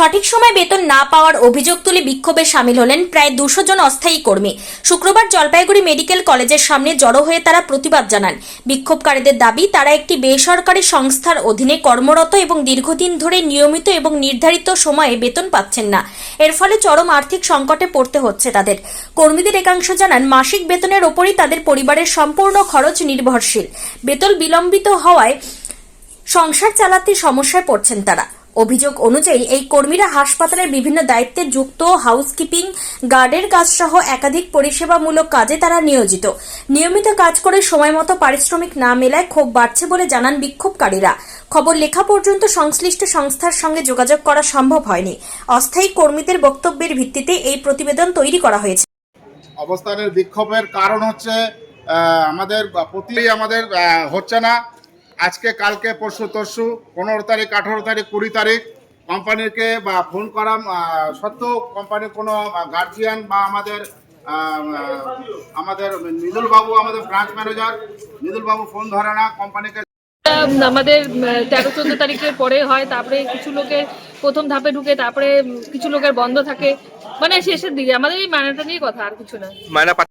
সঠিক সময় বেতন না পাওয়ার অভিযোগ তুলে বিক্ষোভে সামিল হলেন প্রায় দুশো জন অস্থায়ী কর্মী। শুক্রবার জলপাইগুড়ি মেডিকেল কলেজের সামনে জড়ো হয়ে তারা প্রতিবাদ জানান। বিক্ষোভকারীদের দাবি, তারা একটি বেসরকারি সংস্থার অধীনে কর্মরত এবং দীর্ঘদিন ধরে নিয়মিত এবং নির্ধারিত সময়ে বেতন পাচ্ছেন না। এর ফলে চরম আর্থিক সংকটে পড়তে হচ্ছে তাদের। কর্মীদের একাংশ জানান, মাসিক বেতনের ওপরই তাদের পরিবারের সম্পূর্ণ খরচ নির্ভরশীল। বেতন বিলম্বিত হওয়ায় সংসার চালাতে সমস্যায় পড়ছেন তারা। অভিযোগ অনুযায়ী এই কর্মীরা হাসপাতালের বিভিন্ন দায়িত্বে যুক্ত হাউসকিপিং গার্ডের কাজ সহ একাধিক পরিষেবামূলক কাজে তারা নিয়োজিত। নিয়মিত কাজ করে সময় মতো পারিশ্রমিক না মেলায় ক্ষোভ বাড়ছে বলে জানান বিক্ষোভকারীরা। খবর লেখা পর্যন্ত সংশ্লিষ্ট সংস্থার সঙ্গে যোগাযোগ করা সম্ভব হয়নি। অস্থায়ী কর্মীদের বক্তব্যের ভিত্তিতে এই প্রতিবেদন তৈরি করা হয়েছে। অবস্থানের বিক্ষোভের কারণ হচ্ছে আমাদের প্রতি আমাদের হচ্ছে না। আজকে কালকে পরশু তরশু পনেরো তারিখ আঠেরো তারিখ কুড়ি তারিখ কোম্পানিকে বা ফোন করা সত্ত্বেও কোম্পানির কোনো গার্জিয়ান বা আমাদের আমাদের নিদুল বাবু আমাদের ব্রাঞ্চ ম্যানেজার নিদুল বাবু ফোন ধরে না কোম্পানিকে আমাদের তেরো চোদ্দ তারিখের পরে হয় তারপরে কিছু লোকের প্রথম ধাপে ঢুকে তারপরে কিছু লোকের বন্ধ থাকে। মানে শেষের দিকে আমাদের এই মানাটা নিয়ে কথা আর কিছু না।